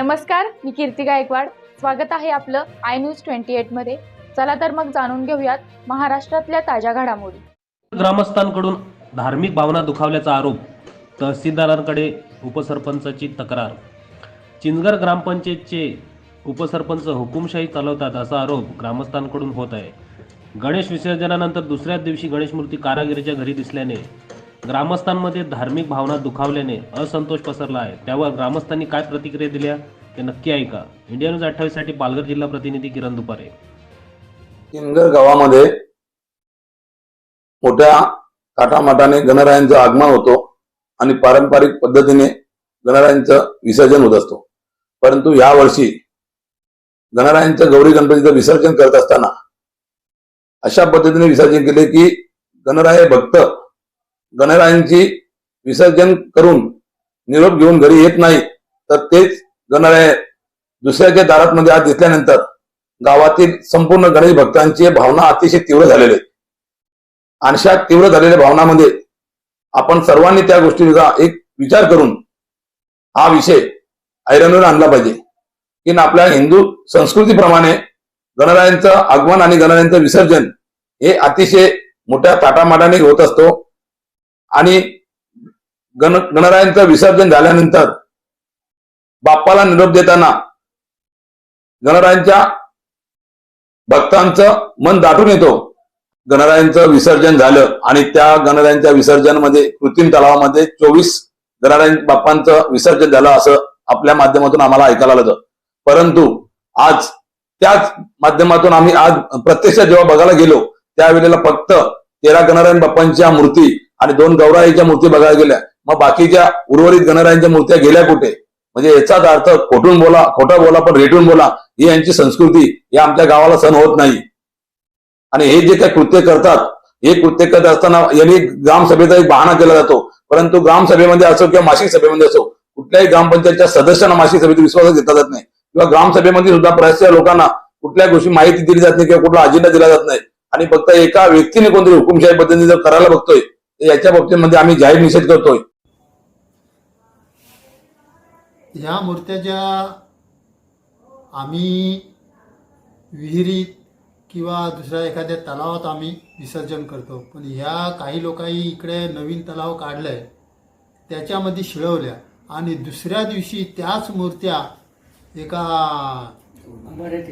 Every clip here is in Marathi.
नमस्कार मी कीर्ती गायकवाड. स्वागत आहे आपलं आय न्यूज ट्वेंटी एटमध्ये. चला तर मग जाणून घेऊयात महाराष्ट्रातल्या ताज्या घडामोडी. ग्रामस्थांकडून धार्मिक भावना दुखावल्याचा आरोप तहसीलदारांकडे उपसरपंचाची तक्रार. चिंचगर ग्रामपंचायतचे उपसरपंच हुकुमशाही चालवतात असा आरोप ग्रामस्थांकडून होत आहे. गणेश विसर्जनानंतर दुसऱ्याच दिवशी गणेश मूर्ती कारागिरीच्या घरी दिसल्याने ग्रामस्थांमध्ये धार्मिक भावना दुखावल्याने असंतोष पसरला आहे. त्यावर ग्रामस्थांनी काय प्रतिक्रिया दिल्या ते नक्की ऐका. इंडिया न्यूज अठ्ठावीससाठी पालघर जिल्हा प्रतिनिधी किरण दुपारे. किनगर गावामध्ये मोठ्या थाटामाटाने गणरायांचं आगमन होतो आणि पारंपरिक पद्धतीने गणरायांचं विसर्जन होत असतो. परंतु यावर्षी गणरायांचं गौरी गणपतीचं विसर्जन करत असताना अशा पद्धतीने विसर्जन केले की गणराय भक्त गणरायांची विसर्जन करून निरोप घेऊन घरी येत नाही तर तेच गणराय दुसऱ्याच्या दारात मध्ये आज दिसल्यानंतर गावातील संपूर्ण गणेश भक्तांची भावना अतिशय तीव्र झालेली आहे. तीव्र झालेल्या भावनामध्ये आपण सर्वांनी त्या गोष्टीचा एक विचार करून हा विषय ऐरणीवर आणला पाहिजे. की आपल्या हिंदू संस्कृतीप्रमाणे गणरायांचं आगमन आणि गणरायांचं विसर्जन हे अतिशय मोठ्या ताटामाटाने होत असतो. आणि गण गणरायांचं विसर्जन झाल्यानंतर बाप्पाला निरोप देताना गणरायांच्या भक्तांचं मन दाटून येतो. गणरायांचं विसर्जन झालं आणि त्या गणरायांच्या विसर्जनमध्ये कृत्रिम तलावामध्ये चोवीस गणराय बाप्पांचं विसर्जन झालं असं आपल्या माध्यमातून आम्हाला ऐकायला आलं परंतु आज त्याच माध्यमातून आम्ही आज प्रत्यक्ष जेव्हा बघायला गेलो त्यावेळेला फक्त तेरा गणरायन बाप्पांच्या मूर्ती आणि दोन गौराईच्या मूर्ती बघायला गेल्या. मग बाकीच्या उर्वरित गणरायांच्या मूर्त्या गेल्या कुठे? म्हणजे याचाच अर्थ खोटून बोला खोटं बोला पण रेटून बोला ही यांची संस्कृती हे आमच्या गावाला सण होत नाही. आणि हे जे काही कृत्य करतात हे कृत्य करत असताना यांनी ग्रामसभेचा एक बहाणा केला जातो. परंतु ग्रामसभेमध्ये असो किंवा मासिक सभेमध्ये असो कुठल्याही ग्रामपंचायतच्या सदस्यांना मासिक सभेत विश्वास घेतला जात नाही. किंवा ग्रामसभेमध्ये सुद्धा बऱ्याचशा लोकांना कुठल्या गोष्टी माहिती दिली जात नाही किंवा कुठला अजेंडा दिला जात नाही. आणि फक्त एका व्यक्तीने कोणतरी हुकुमशाही पद्धतीने जर करायला बघतोय याच्या बाबतीमध्ये आम्ही जाहीर निषेध करतोय. ह्या मूर्त्या ज्या आम्ही विहिरीत किंवा दुसऱ्या एखाद्या तलावात आम्ही विसर्जन करतो. पण ह्या काही लोकांनी इकडे नवीन तलाव काढलाय त्याच्यामध्ये शिळवल्या आणि दुसऱ्या दिवशी त्याच मूर्त्या एका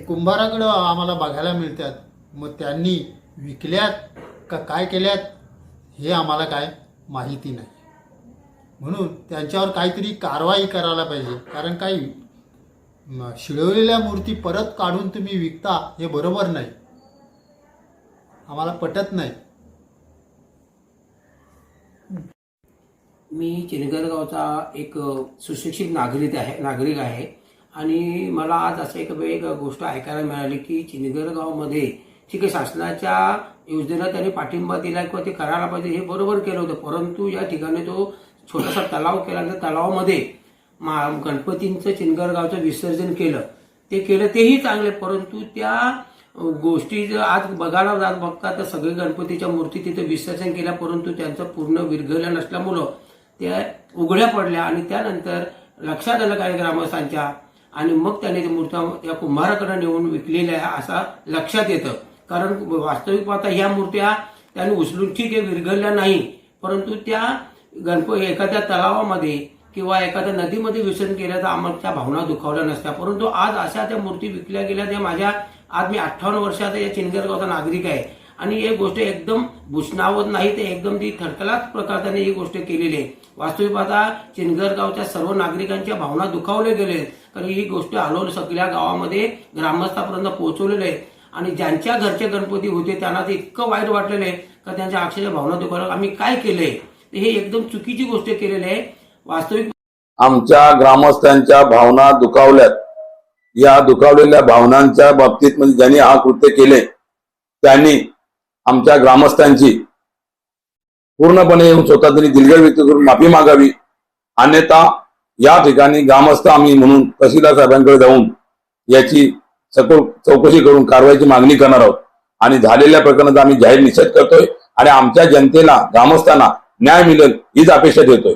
कुंभाराकडं आम्हाला बघायला मिळतात. मग त्यांनी विकल्यात का काय केल्यात? हे आम्हाला काय माहिती नाही. म्हणून त्यांच्यावर काहीतरी कारवाई करायला पाहिजे. कारण काही शिळवलेल्या मूर्ती परत काढून तुम्ही विकता हे बरोबर नाही. आम्हाला पटत नाही. मी चिनगरगावचा एक सुशिक्षित नागरिक आहे नागरिक आहे. आणि मला आज असं एक वेग गोष्ट ऐकायला मिळाली की चिनगर ठीक आहे शासनाच्या योजनेला त्यांनी पाठिंबा दिला किंवा ते करायला पाहिजे हे बरोबर केलं होतं. परंतु या ठिकाणी तो छोटासा तलाव केला त्या तलावामध्ये मा गणपतींचं चिंगरगावचं विसर्जन केलं. ते केलं तेही चांगले परंतु त्या गोष्टी जर आज बघायला जात बघता तर सगळे गणपतीच्या मूर्ती तिथे विसर्जन केल्या परंतु त्यांचं पूर्ण विरघळलं नसल्यामुळं त्या उघड्या पडल्या आणि त्यानंतर लक्षात आलं काही ग्रामस्थांच्या आणि मग त्याने त्या मूर्त्या त्या कुंभाराकडे नेऊन विकलेल्या असा लक्षात येतं. कारण वास्तविक पाहता ह्या मूर्त्या त्याने उचलून ठीक आहे विरघळल्या नाही. परंतु त्या गणप एखाद्या तलावामध्ये किंवा एखाद्या नदीमध्ये विसर्जन केल्या तर आमच्या भावना दुखावल्या नसत्या. परंतु आज अशा त्या मूर्ती विकल्या गेल्या त्या माझ्या आज मी अठ्ठावन्न वर्षाचा या चिनगरगावचा नागरिक आहे. आणि एक गोष्ट एकदम भूषणावत नाही ते एकदम ती थरकलाच त्यांनी ही गोष्ट केलेली आहे. वास्तविक पाहता चिनगरगावच्या सर्व नागरिकांच्या भावना दुखावल्या गेले कारण ही गोष्ट हलवून सगळ्या गावामध्ये ग्रामस्थापर्यंत पोहोचवलेली आहे. आणि ज्यांच्या घरचे गणपती होते त्यांना ते इतकं वाईट वाटलेलं आहे का त्यांच्या अक्षरशः भावना दुखावल्या आम्ही काय केलंय? हे एकदम चुकीची गोष्ट केलेली आहे. वास्तविक आमच्या ग्रामस्थांच्या भावना दुखावल्यात. या दुखावलेल्या भावनांच्या बाबतीत म्हणजे ज्यांनी हा कृत्य केले त्यांनी आमच्या ग्रामस्थांची पूर्णपणे येऊन स्वतः तरी दिलगड व्यक्त करून माफी मागावी. अन्यथा या ठिकाणी ग्रामस्थ आम्ही म्हणून तहसीलदार साहेबांकडे जाऊन याची सखोल चौकशी करून कारवाईची मागणी करणार आहोत. आणि झालेल्या प्रकरणाचा आम्ही जाहीर निषेध करतोय आणि आमच्या जनतेला ग्रामस्थांना न्याय मिळेल हीच अपेक्षा देतोय.